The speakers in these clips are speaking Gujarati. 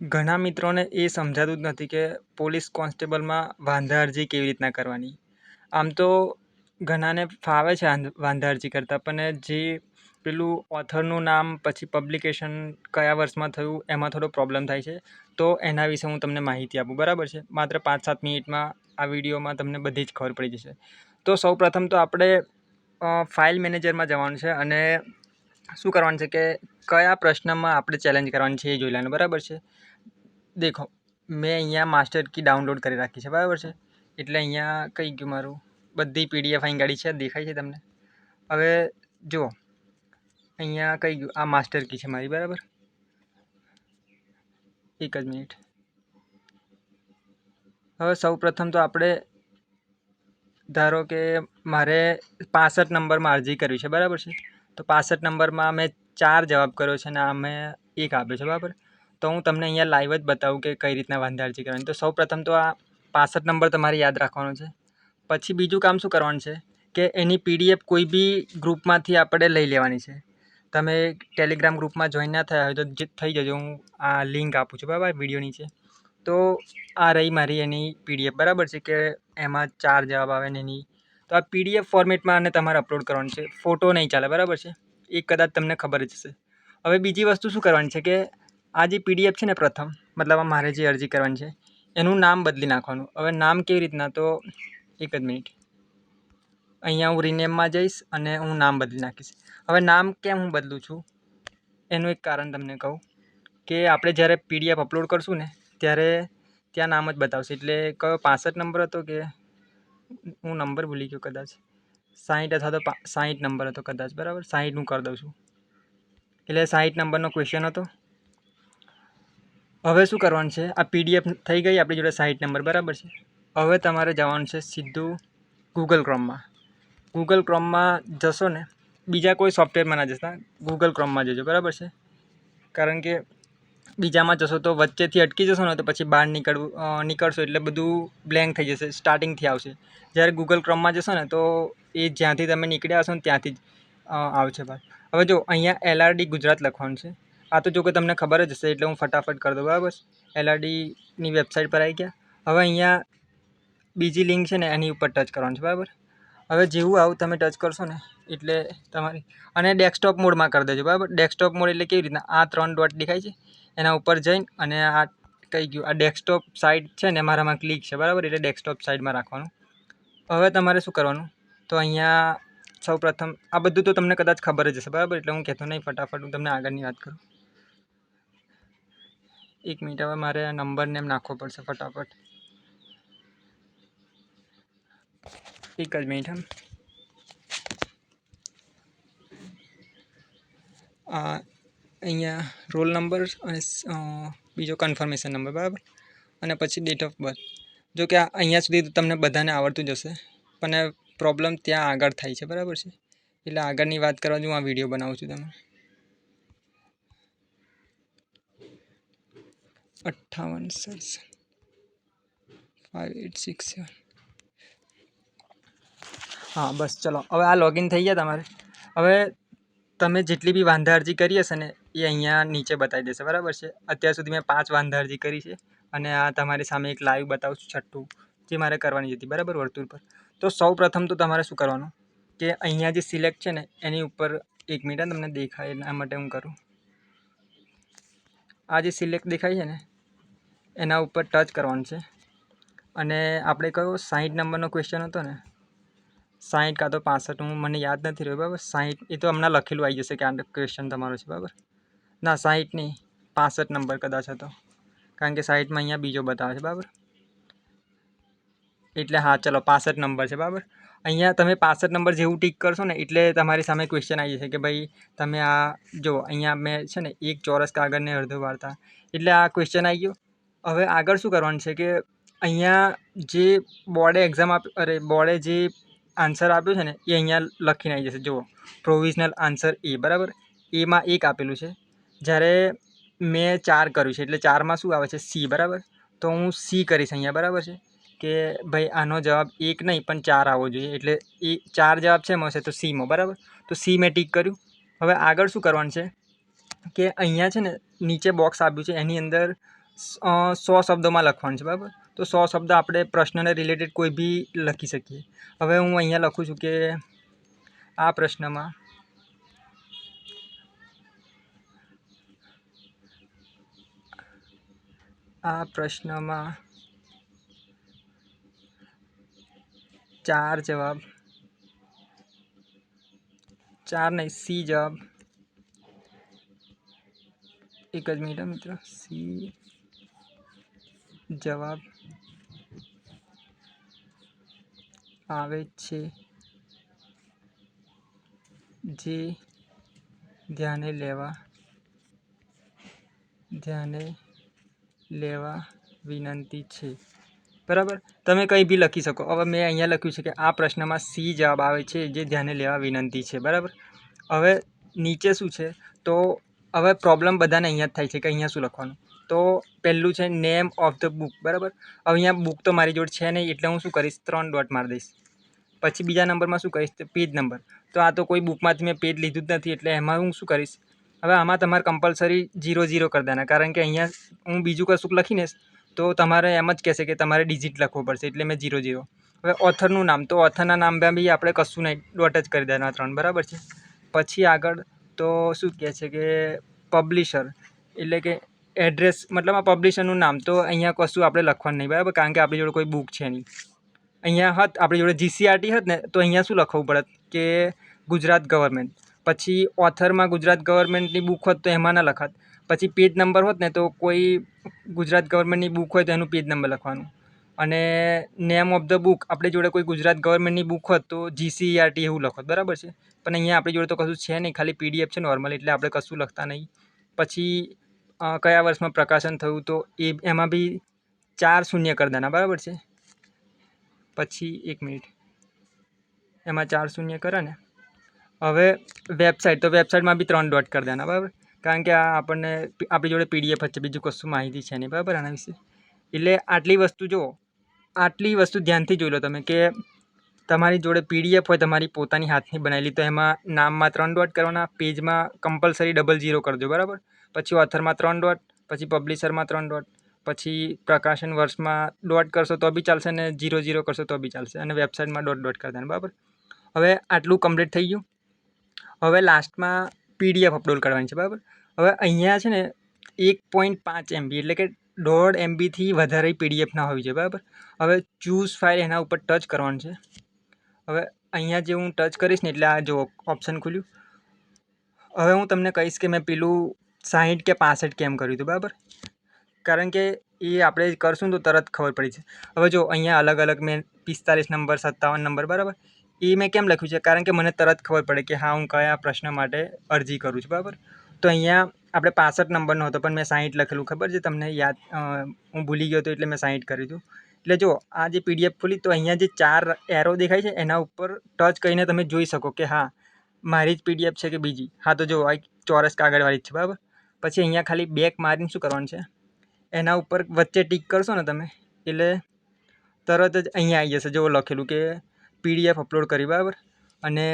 ઘણા મિત્રોને એ સમજાતું જ નથી કે પોલીસ કોન્સ્ટેબલમાં વાંધા અરજી કેવી રીતના કરવાની. આમ તો ઘણાને ફાવે છે વાંધા અરજી કરતાં, પણ જે પેલું ઓથરનું નામ પછી પબ્લિકેશન કયા વર્ષમાં થયું એમાં થોડો પ્રોબ્લેમ થાય છે. તો એના વિશે હું તમને માહિતી આપું. બરાબર છે? માત્ર પાંચ સાત મિનિટમાં આ વિડીયોમાં તમને બધી જ ખબર પડી જશે. તો સૌ પ્રથમ તો આપણે ફાઇલ મેનેજરમાં જવાનું છે અને શું કરવાનું છે કે કયા પ્રશ્નમાં આપણે ચેલેન્જ કરવાની છે એ જોઈ લેવાનું. બરાબર છે? દેખો, મેં અહીંયા માસ્ટર કી ડાઉનલોડ કરી રાખી છે, બરાબર છે? એટલે અહીંયા કઈ ગયું મારું? બધી પીડીએફ અહીં ગાડી છે, દેખાય છે તમને? હવે જુઓ, અહીંયા કઈ ગયું? આ માસ્ટર કી છે મારી, બરાબર? એક જ મિનિટ. હવે સૌ તો આપણે, ધારો કે મારે પાસઠ નંબરમાં અરજી કરવી છે, બરાબર છે? તો પાસઠ નંબરમાં મેં ચાર જવાબ કર્યો છે અને મેં એક આપ્યો છે, બરાબર? તો હું તમને અહીંયા લાઈવ જ બતાવું કે કઈ રીતના વાંધા અરજી કરવાની તો સૌપ્રથમ તો આ પાસઠ નંબર તમારે યાદ રાખવાનો છે. પછી બીજું કામ શું કરવાનું છે કે એની પીડીએફ કોઈ બી ગ્રુપમાંથી આપણે લઈ લેવાની છે. તમે ટેલિગ્રામ ગ્રુપમાં જોઈન ના થયા હોય તો થઈ જજો, હું આ લિંક આપું છું, બરાબર? વીડિયો નીચે. તો આ રહી મારી એની પીડીએફ બરાબર છે કે એમાં ચાર જવાબ આવે ને એની. તો આ પીડીએફ ફોર્મેટમાં આને તમારે અપલોડ કરવાનું છે. ફોટો નહીં ચાલે, બરાબર છે? એ કદાચ તમને ખબર જ હશે. હવે બીજી વસ્તુ શું કરવાની છે કે આ જે પીડીએફ છે ને પ્રથમ, મતલબ મારે જે અરજી કરવાની છે, એનું નામ બદલી નાખવાનું. હવે નામ કેવી રીતના? તો એક જ મિનિટ. અહીંયા હું રિનેમમાં જઈશ અને હું નામ બદલી નાખીશ. હવે નામ કેમ હું બદલું છું? એનું એક કારણ તમને કહું કે આપણે જ્યારે પીડીએફ અપલોડ કરશું ને, ત્યારે ત્યાં નામ જ બતાવશે. એટલે કયો, પાસઠ નંબર હતો કે હું નંબર ભૂલી ગયો કદાચ. સાહીઠ અથવા તો સાહીઠ નંબર હતો કદાચ, બરાબર? સાહીઠ હું કરી દઉં છું. એટલે સાહીઠ નંબરનો ક્વેશ્ચન હતો. હવે શું કરવાનું છે? આ પીડીએફ થઈ ગઈ આપણી જોડે સાહીઠ નંબર બરાબર છે? હવે તમારે જવાનું છે સીધું ગૂગલ ક્રોમમાં ગૂગલ ક્રોમમાં જશો ને, બીજા કોઈ સોફ્ટવેરમાં ના જતા ગૂગલ ક્રોમમાં જજો, બરાબર છે? કારણ કે બીજામાં જશો તો વચ્ચેથી અટકી જશો ને, તો પછી બહાર નીકળવું નીકળશો એટલે બધું બ્લેન્ક થઈ જશે સ્ટાર્ટિંગથી આવશે. જ્યારે ગૂગલ ક્રોમમાં જશો ને, તો એ જ્યાંથી તમે નીકળ્યા હશો ને, ત્યાંથી જ આવશે બહાર. હવે જો, અહીંયા એલઆરડી ગુજરાત લખવાનું છે. આ તો જો કે તમને ખબર જ હશે, એટલે હું ફટાફટ કરી દઉં, બરાબર? એલઆરડીની વેબસાઇટ પર આવી ગયા. હવે અહીંયા બીજી લિંક છે ને, એની ઉપર ટચ કરવાનું છે, બરાબર? હવે જેવું આવું તમે ટચ કરશો ને, એટલે તમારી, અને ડેસ્કટોપ મોડમાં કરી દેજો, બરાબર? ડેસ્કટોપ મોડ એટલે કેવી રીતના? આ ત્રણ ડોટ દેખાય છે, એના ઉપર જઈને, અને આ કહી ગયું, આ ડેસ્કટોપ સાઇડ છે ને, મારામાં ક્લિક છે, બરાબર? એટલે ડેસ્કટોપ સાઇડમાં રાખવાનું. હવે તમારે શું કરવાનું? તો અહીંયા સૌ પ્રથમ આ બધું તો તમને કદાચ ખબર જ હશે, બરાબર? એટલે હું કહેતો નહીં, ફટાફટ હું તમને આગળની વાત કરું. એક મિનિટ, હવે મારે નંબરને એમ નાખવો પડશે ફટાફટ. એક જ મિનિટ આ, અહીંયા રોલ નંબર અને બીજો કન્ફર્મેશન નંબર, બરાબર? અને પછી ડેટ ઓફ બર્થ જો કે અહીંયા સુધી તમને બધાને આવડતું જ હશે, પણ પ્રોબ્લેમ ત્યાં આગળ થાય છે, બરાબર છે? એટલે આગળની વાત કરવા જ હું આ વીડિયો બનાવું છું તમે અઠ્ઠાવન સડસઠ ફાઇવ એટ સિક્સ સેવન હા, બસ ચલો. હવે આ લોગિન થઈ ગયા તમારે. હવે તમે જેટલી બી વાંધા અરજી કરી હશે ને, એ અહીંયા નીચે બતાવી દેશે. બરાબર છે? અત્યાર સુધી મેં પાંચ વાંધા અરજી કરી છે. અને આ તમારી સામે એક લાઈવ બતાવું છું છઠ્ઠું, જે મારે કરવાની હતી. બરાબર? વર્તુળ પર. તો સૌ પ્રથમ તો તમારે શું કરવાનું? કે અહીંયા જે સિલેક્ટ છે ને, એની ઉપર એક મિનિટ તમને દેખાય એના માટે હું કરું. આ જે સિલેક્ટ દેખાય છે ને એના ઉપર ટચ કરવાનું છે. અને આપણે કયો સાહીઠ નંબરનો ક્વેશ્ચન હતો ને? સાહીઠ કાં તો પાસઠ, હું, મને યાદ નથી રહ્યું, બરાબર? સાહીઠ, એ તો હમણાં લખેલું આવી જશે કે આ ક્વેશ્ચન તમારો છે, બરાબર? ના, સાહીઠ નહીં, પાસઠ નંબર કદાચ હતો. કારણ કે સાહીઠમાં અહીંયા બીજો બતાવે છે, બરાબર? એટલે હા, ચલો, પાસઠ નંબર છે, બરાબર? અહીંયા તમે પાસઠ નંબર જેવું ટીક કરશો ને, એટલે તમારી સામે ક્વેશ્ચન આવી જશે કે ભાઈ, તમે આ, જો, અહીંયા મેં છે ને, એક ચોરસ કાગળને અડધો વાળતા. એટલે આ ક્વેશ્ચન આવી ગયો. હવે આગળ શું કરવાનું છે કે અહીંયા જે બોર્ડે એક્ઝામ આપ, અરે, બોર્ડે જે આન્સર આપ્યો છે ને, એ અહીંયા લખીને આવી જશે. જુઓ પ્રોવિઝનલ આન્સર એ બરાબર? એમાં એક આપેલું છે. જ્યારે મેં ચાર કર્યું છે, એટલે ચારમાં શું આવે છે? સી બરાબર? તો હું સી કરીશ અહીંયા, બરાબર છે? કે ભાઈ, આનો જવાબ એક નહીં, પણ ચાર આવવો જોઈએ. એટલે એ ચાર જવાબ છે મળશે તો સીમાં બરાબર? તો સી મેં ટીક કર્યું. હવે આગળ શું કરવાનું છે? કે અહીંયા છે ને, નીચે બોક્સ આપ્યું છે. એની અંદર સો શબ્દોમાં લખવાનું છે, બરાબર? તો સો શબ્દ આપણે પ્રશ્નને રિલેટેડ કોઈ બી લખી શકીએ. હવે હું અહીંયા લખું છું કે આ પ્રશ્નમાં આ પ્રશ્નમાં ચાર જવાબ, ચાર નહીં, સી જવાબ. એક જ મિનિટ મિત્ર, સી જવાબ આવે છે. જે ધ્યાને લેવા ધ્યાને લેવા વિનંતી છે. બરાબર? તમે કંઈ બી લખી શકો. હવે મેં અહીંયા લખ્યું છે કે આ પ્રશ્નમાં સી જવાબ આવે છે, જે ધ્યાને લેવા વિનંતી છે. બરાબર? હવે નીચે શું છે? તો હવે પ્રોબ્લેમ બધાને અહીંયા જ થાય છે કે અહીંયા શું લખવાનું? તો પહેલું છે નેમ ઓફ ધ બુક બરાબર? હવે અહીંયા બુક તો મારી જોડે છે નહીં, એટલે હું શું કરીશ? ત્રણ ડોટ મારી દઈશ. પછી બીજા નંબરમાં શું કહીશ પેજ નંબર તો આ તો કોઈ બુકમાંથી મેં પેજ લીધું જ નથી, એટલે એમાં હું શું કરીશ? હવે આમાં તમારે કમ્પલસરી જીરો જીરો કરી દેના કારણ કે અહીંયા હું બીજું કશુંક લખીને તો તમારે એમ જ કહેશે કે તમારે ડિજિટ લખવું પડશે, એટલે મેં જીરો જીરો હવે ઓથરનું નામ, તો ઓથરના નામમાં બી આપણે કશું નહીં ડોટ જ કરી દેવાના ત્રણ, બરાબર છે? પછી આગળ તો શું કહે છે કે પબ્લિશર એટલે કે એડ્રેસ મતલબ આ પબ્લિશરનું નામ તો અહીંયા કશું આપણે લખવાનું નહીં, બરાબર? કારણ કે આપણી જોડે કોઈ બુક છે નહીં. અહીંયા હત, આપણી જોડે જીસીઆરટી હત ને, તો અહીંયા શું લખવું પડત કે ગુજરાત ગવર્મેન્ટ પછી ઓથરમાં ગુજરાત ગવર્મેન્ટની બુક હોત તો એમાં ના લખત. પછી પેજ નંબર હોત ને તો કોઈ ગુજરાત ગવર્મેન્ટની બુક હોય તો એનું પેજ નંબર લખવાનું. અને નેમ ઓફ ધ બુક આપણી જોડે કોઈ ગુજરાત ગવર્મેન્ટની બુક હોત તો જીસીઆરટી એવું લખત, બરાબર છે? પણ અહીંયા આપણી જોડે તો કશું છે નહીં, ખાલી પીડીએફ છે નોર્મલ એટલે આપણે કશું લખતા નહીં. પછી કયા વર્ષમાં પ્રકાશન થયું તો એ એમાં બી ચાર શૂન્ય કરદાના બરાબર છે? પછી એક મિનિટ. એમાં ચાર શૂન્ય કરે ને? હવે વેબસાઇટ, તો વેબસાઇટમાં બી ત્રણ ડોટ કરી દેવાના બરાબર? કારણ કે આ આપણને આપણી જોડે પીડીએફ જ છે, બીજું કશું માહિતી છે નહીં, બરાબર? આના વિશે. એટલે આટલી વસ્તુ જુઓ, આટલી વસ્તુ ધ્યાનથી જોઈ લો તમે કે તમારી જોડે પીડીએફ હોય, તમારી પોતાની હાથની બનાવેલી, તો એમાં નામમાં ત્રણ ડોટ કરવાના, પેજમાં કમ્પલસરી ડબલ ઝીરો કરજો બરાબર? પછી ઓથરમાં ત્રણ ડોટ પછી પબ્લિશરમાં ત્રણ ડોટ પછી પ્રકાશન વર્ષમાં ડોટ કરશો તો બી ચાલશે અને જીરો જીરો કરશો તો બી ચાલશે અને વેબસાઇટમાં ડોટ ડોટ કરી દેવાના, બરાબર? હવે આટલું કમ્પ્લીટ થઈ ગયું. હવે લાસ્ટમાં પીડીએફ અપલોડ કરવાની છે, બરાબર? હવે અહીંયા છે ને એક પોઈન્ટ પાંચ એમબી એટલે કે દોઢ એમબીથી વધારે પીડીએફ ના હોવી જોઈએ, બરાબર? હવે ચૂઝ ફાઇલ એના ઉપર ટચ કરવાનું છે. હવે અહીંયા જે હું ટચ કરીશ ને એટલે આ જો ઓપ્શન ખુલ્યું. હવે હું તમને કહીશ કે મેં પેલું સાહીઠ કે પાસઠ કેમ કર્યું હતું, બરાબર? કારણ કે એ આપણે કરશું તો તરત ખબર પડી છે હવે જો અહીંયા અલગ અલગ મેં પિસ્તાલીસ નંબર, સત્તાવન નંબર, બરાબર? એ મેં કેમ લખ્યું છે? કારણ કે મને તરત ખબર પડે કે હા, હું કયા પ્રશ્ન માટે અરજી કરું છું, બરાબર? તો અહીંયા આપણે પાસઠ નંબરનો હતો, પણ મેં સાહીઠ લખેલું, ખબર છે તમને? યાદ હું ભૂલી ગયો હતો એટલે મેં સાહીઠ કર્યું હતું. એટલે જો આ જે પીડીએફ ખુલી, તો અહીંયા જે ચાર એરો દેખાય છે, એના ઉપર ટચ કરીને તમે જોઈ શકો કે હા, મારી જ પીડીએફ છે કે બીજી. હા, તો જો આ ચોરસ કાગળવાળી જ છે, બરાબર? પછી અહીંયા ખાલી બેક મારીને શું કરવાનું છે? એના ઉપર વચ્ચે ટીક કરશો ને તમે, એટલે તરત જ અહીંયા આવી જશે. જો લખેલું કે પીડીએફ અપલોડ કરી, બરાબર? અને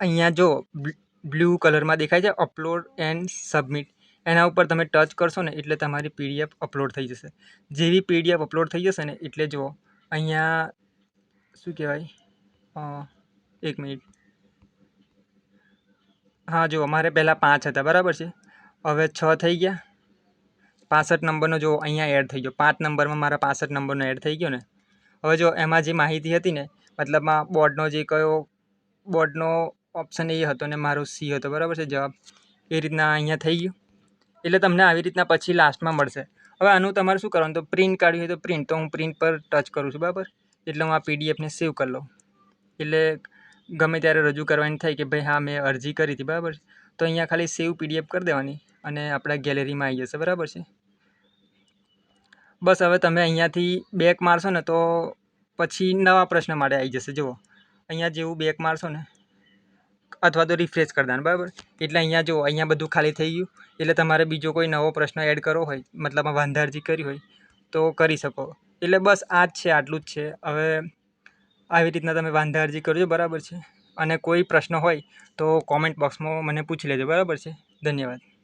અહીંયા જો બ્લુ કલરમાં દેખાય છે અપલોડ એન્ડ સબમિટ એના ઉપર તમે ટચ કરશો ને, એટલે તમારી પીડીએફ અપલોડ થઈ જશે. જેવી પીડીએફ અપલોડ થઈ જશે ને, એટલે જુઓ અહીંયા શું કહેવાય? એક મિનિટ. હા જુઓ અમારે પહેલાં પાંચ હતા, બરાબર છે? હવે છ થઈ ગયા. પાસઠ નંબરનો જો અહીંયા એડ થઈ ગયો. પાંચ નંબરમાં મારા પાસઠ નંબરનો એડ થઈ ગયો ને. હવે જો એમાં જે માહિતી હતી ને મતલબમાં બોર્ડનો જે કયો, બોર્ડનો ઓપ્શન એ હતો ને મારો સી હતો. બરાબર છે? જવાબ. એ રીતના અહીંયા થઈ ગયું. એટલે તમને આવી રીતના પછી લાસ્ટમાં મળશે. હવે આનું તમારે શું કરવાનું? તો પ્રિન્ટ કાઢવી હોય તો પ્રિન્ટ તો હું પ્રિન્ટ પર ટચ કરું છું. બરાબર? એટલે હું આ પીડીએફને સેવ કરી લઉં. એટલે ગમે ત્યારે રજૂ કરવાની થાય કે ભાઈ હા, મેં અરજી કરી હતી. બરાબર? તો અહીંયા ખાલી સેવ પીડીએફ કરી દેવાની. અને આપણા ગેલેરીમાં આવી જશે, બરાબર છે? બસ હવે તમે અહીંયાથી બેક મારશો ને તો પછી નવા પ્રશ્ન માટે આવી જશે, જુઓ. અહીંયા જેવું બેક મારશો ને, અથવા તો રિફ્રેશ કરી દેવાનું, બરાબર? એટલે અહીંયા જો અહીંયા બધું ખાલી થઈ ગયું. એટલે તમારે બીજો કોઈ નવો પ્રશ્ન એડ કરવો હોય, મતલબ વાંધા અરજી કરી હોય, તો કરી શકો. એટલે બસ આ જ છે, આટલું જ છે. હવે આવી રીતના તમે વાંધારજી કરજો, બરાબર છે? અને કોઈ પ્રશ્ન હોય તો કોમેન્ટ બોક્સમાં મને પૂછી લેજો, બરાબર છે? ધન્યવાદ.